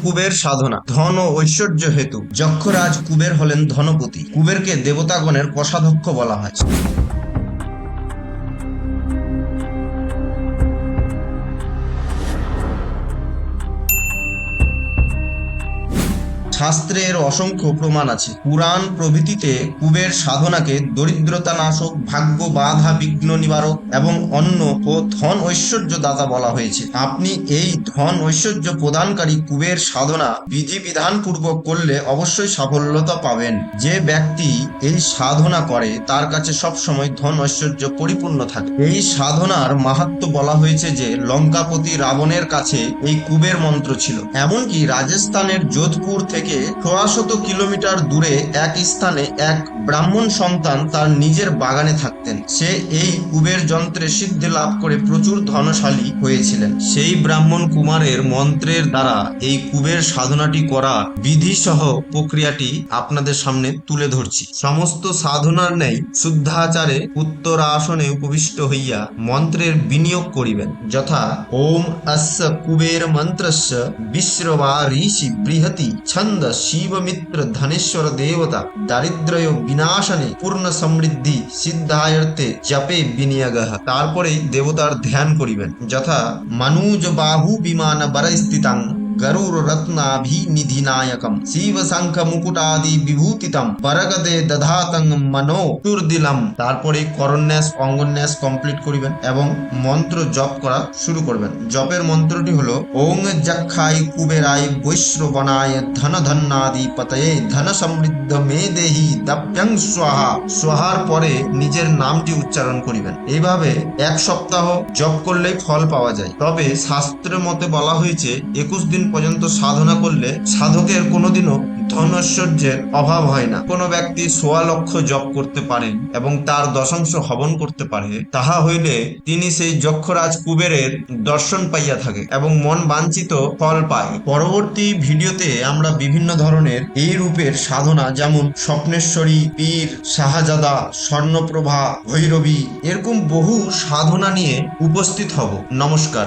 কুবের সাধনা, ধন ও ঐশ্বর্য হেতু। যক্ষরাজ কুবের হলেন ধনপতি। কুবেরকে দেবতাগণের কোষাধ্যক্ষ বলা হয়। শাস্ত্রের অসংখ্য প্রমাণ আছে। পুরাণ প্রভৃতিতে কুবের সাধনাকে দরিদ্রতা নাশক ভাগ্য বাধা বিঘ্ন নিবারক এবং অন্ন ও ধন ঐশ্বর্য দাতা বলা হয়েছে। আপনি এই ধন ঐশ্বর্য প্রদানকারী কুবের সাধনা বিধি বিধান পূর্বক করলে অবশ্যই সাফল্যতা পাবেন। যে ব্যক্তি এই সাধনা করে, তার কাছে সব সময় ধন ঐশ্বর্য পরিপূর্ণ থাকে। এই সাধনার মাহাত্ম বলা হয়েছে যে, লঙ্কাপতি রাবণের কাছে এই কুবের মন্ত্র ছিল। এমনকি রাজস্থানের যোধপুর থেকে সোয়াশত কিলোমিটার দূরে এক স্থানে এক ব্রাহ্মণ সন্তান তার নিজের বাগানে থাকতেন। সে এই কুবের যন্ত্রে সিদ্ধি লাভ করে প্রচুর ধনশালী হয়েছিলেন। সেই ব্রাহ্মণ কুমারের মন্ত্রের দ্বারা এই কুবের সাধনাটি করা বিধি সহ প্রক্রিয়াটি আপনাদের সামনে তুলে ধরছি। সমস্ত সাধনার ন্যায় শুদ্ধাচারে উত্তর আসনে উপবিষ্ট হইয়া মন্ত্রের বিনিয়োগ করিবেন। যথা ওম অস্য কুবের মন্ত্রস্য বিশ্রবা ঋষি বৃহতি ছন্দ শিব মিত্র ধনেশ্বর দেবতা দারিদ্রয় বিনাশনে পূর্ণ সমৃদ্ধি সিদ্ধায়র্থে জপে বিনিয়োগ তারপরে দেবতার ধ্যান করিবেন যথা মানুজ বাহু বিমান বরস্থিতাং গরুর রত্নাভিনিধিনায়কম শিব শঙ্খ মুকুটাদি বিভূতিতম পরগদে দধাতং মনো তুর্দিলম তারপরে করন্যাস অঙ্গন্যাস কমপ্লিট করিবেন এবং মন্ত্র জপ করা শুরু করবেন। জপের মন্ত্রটি হলো, ওং যক্ষাই কুবেরাই বৈশ্রবণায় ধন ধন্যাদি পতয়ে ধন সমৃদ্ধ মে দেহি দপ্যং স্বাহা। স্বাহার পরে নিজের নামটি উচ্চারণ করিবেন। এইভাবে এক সপ্তাহ জপ করলেই ফল পাওয়া যায়। তবে শাস্ত্রের মতে বলা হয়েছে, একুশ দিন পর্যন্ত সাধনা করলে সাধকের কোনোদিনও ধনৈশ্বর্যের অভাব হয় না। কোনো ব্যক্তি সোয়া লক্ষ জপ করতে পারেন এবং তার দশাংশ হবন করতে পারে, তাহা হইলে তিনি সেই যক্ষরাজ কুবেরের দর্শন পাইয়া থাকে এবং মন বাঞ্ছিত ফল পায়। পরবর্তী ভিডিওতে আমরা বিভিন্ন ধরনের এই রূপের সাধনা যেমন স্বপ্নেশ্বরী, পীর, শাহজাদা, স্বর্ণপ্রভা, ভৈরবী, এরকম বহু সাধনা নিয়ে উপস্থিত হব। নমস্কার।